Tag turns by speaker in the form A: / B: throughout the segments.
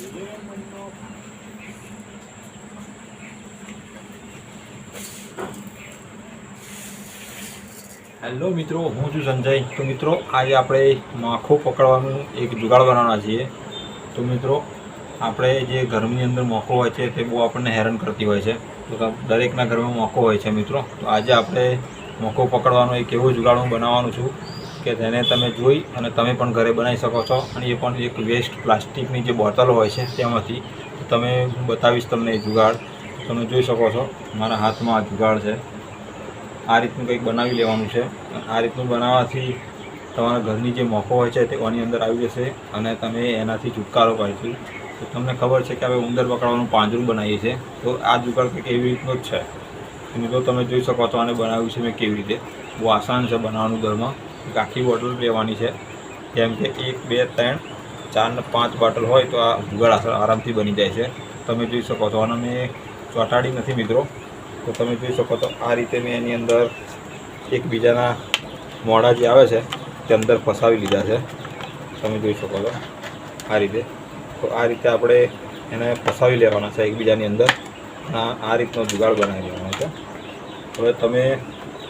A: Hello મિત્રો, હું છું સંજય. તો મિત્રો, આજે આપણે માખો પકડવાનું એક જુગાડ બનાવવાના છીએ. તો મિત્રો, આપણે જે ઘરની અંદર મોખો હોય છે, તે બહુ આપણને હેરાન કરતી હોય છે. તો દરેકના ઘરમાં મોખો હોય છે મિત્રો. તો આજે આપણે મોખો પકડવાનો એક એવો જુગાડ હું બનાવવાનું છું. કે તેને તમે જોઈ અને તમે પણ ઘરે બનાવી શકો છો. અને એ પણ એક વેસ્ટ પ્લાસ્ટિકની જે બોટલ હોય છે તેમાંથી. તમે બતાવીશ તમને એ જુગાડ. તમે જોઈ શકો છો, મારા હાથમાં આ જુગાડ છે. આ રીતનું કંઈક બનાવી લેવાનું છે. આ રીતનું બનાવવાથી તમારા ઘરની જે મોકો હોય છે તે ઓની અંદર આવી જશે અને તમે એનાથી છુટકારો પાડશો. તો તમને ખબર છે કે હવે ઉંદર પકડવાનું પાંજરું બનાવીએ છીએ. તો આ જુગાડ કંઈક એવી રીતનો જ છે. તો તમે જોઈ શકો છો આને બનાવ્યું છે મેં કેવી રીતે. બહુ આસાન છે બનાવવાનું ઘરમાં. આખી બોટલ લેવાની છે. જેમ કે એક, બે, ત્રણ, ચાર ને પાંચ બોટલ હોય તો આ જુગાડ આરામથી બની જાય છે. તમે જોઈ શકો છો. અને મેં ચોંટાડી નથી મિત્રો. તો તમે જોઈ શકો તો આ રીતે મેં એની અંદર એકબીજાના મોડા જે આવે છે, તે અંદર ફસાવી લીધા છે. તમે જોઈ શકો છો આ રીતે. તો આ રીતે આપણે એને ફસાવી લેવાના છે એકબીજાની અંદર. આ આ રીતનો જુગાડ બનાવી લેવાનો છે. હવે તમે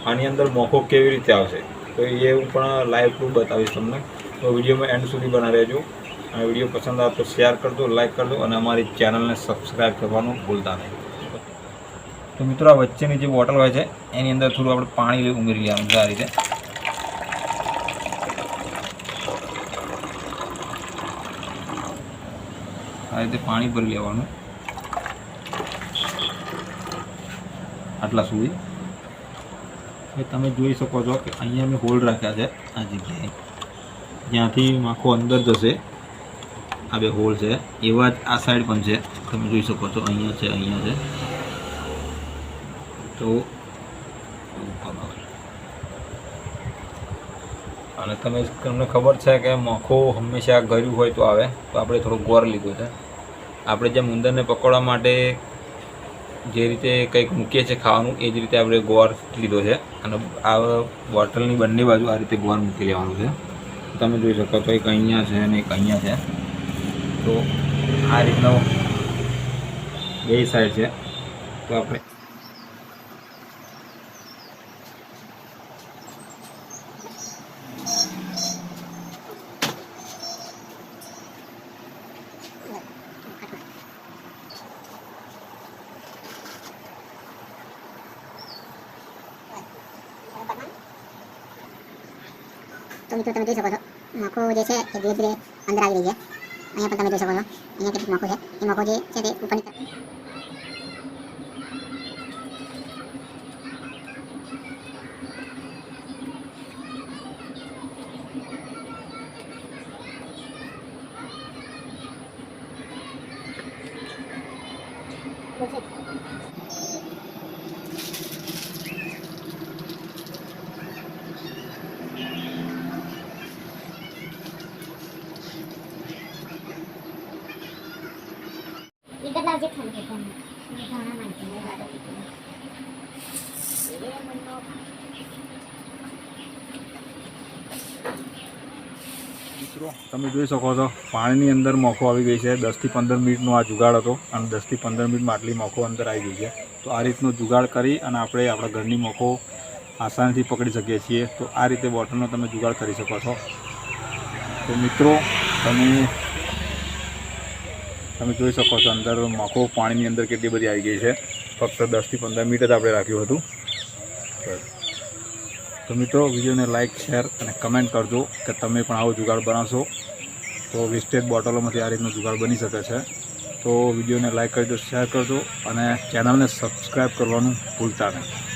A: આની અંદર મોકો કેવી રીતે આવશે? તો એ હું પણ લાઈવ પ્રૂફ બતાવીશ તમને. તો વિડીયોમાં એન્ડ સુધી બના રહેજો. અને વીડિયો પસંદ આવે તો શેર કરજો લાઈક કરજો અને અમારી ચેનલને સબસ્ક્રાઈબ કરવાનું ભૂલતા નહીં. તો મિત્રો, આ વચ્ચેની જે બોટલ હોય છે, એની અંદર થોડું આપણે પાણી ઉમેરી લેવાનું આ રીતે. આ રીતે પાણી ભરી લેવાનું. આટલા સુધી. હવે તમે જોઈ શકો છો કે અહીંયા મેં હોલ્ડ રાખ્યા છે આ જગ્યાએ. જ્યાંથી માખો અંદર જશે. આ બે હોલ છે. એવા જ આ સાઈડ પણ છે. તમે જોઈ શકો છો અહીંયા છે અહીંયા છે. તો અને તમે તમને ખબર છે કે મખો હંમેશા ગર્યું હોય તો આવે. તો આપણે થોડો ગોર લીધો છે. આપણે જેમ ઉંદરને પકડવા માટે જે રીતે કંઈક મૂકીએ છીએ ખાવાનું, એ જ રીતે આપણે ગોળ લીધો છે. અને આ બોટલની બંને બાજુ આ રીતે ગોળ મૂકી લેવાનું છે. તમે જોઈ શકો છો, એક અહીંયા છે અને એક અહીંયા છે. તો આ રીતનો બે સાઈડ છે. તો આપણે
B: તો મિત્રો તમે જોઈ શકો છો માખો જે છે એ ધીરે ધીરે અંદર આવી રહી છે અહીંયા પણ તમે જોઈ શકો છો અહીંયા કેટલીક માખો છે એ માખો જે છે તે ઉપરની તરફ इकडे જે ખાલી કે ઘણા માનતી
A: મિત્રો, તમે જોઈ શકો છો, પાણીની અંદર મોખો આવી ગઈ છે. દસથી પંદર મિનિટનો આ જુગાડ હતો અને દસથી પંદર મિનિટમાં આટલી મોખો અંદર આવી ગઈ છે. તો આ રીતનો જુગાડ કરી અને આપણે આપણા ઘરની મોખો આસાનીથી પકડી શકીએ છીએ. તો આ રીતે બોટલનો તમે જુગાડ કરી શકો છો. તો મિત્રો, તમે તમે જોઈ શકો છો અંદર માખો પાણીની અંદર કેટલી બધી આવી ગઈ છે. ફક્ત દસથી પંદર મિનિટ જ આપણે રાખ્યું હતું. તો મિત્રો, વિડીયોને લાઇક શેર અને કમેન્ટ કરજો કે તમે પણ આવો જુગાડ બનાવશો. તો વેસ્ટેડ બોટલોમાંથી આ રીતનો જુગાડ બની શકે છે. તો વિડીયોને લાઇક કરજો શેર કરજો અને ચેનલને સબસ્ક્રાઈબ કરવાનું ભૂલતા નહીં.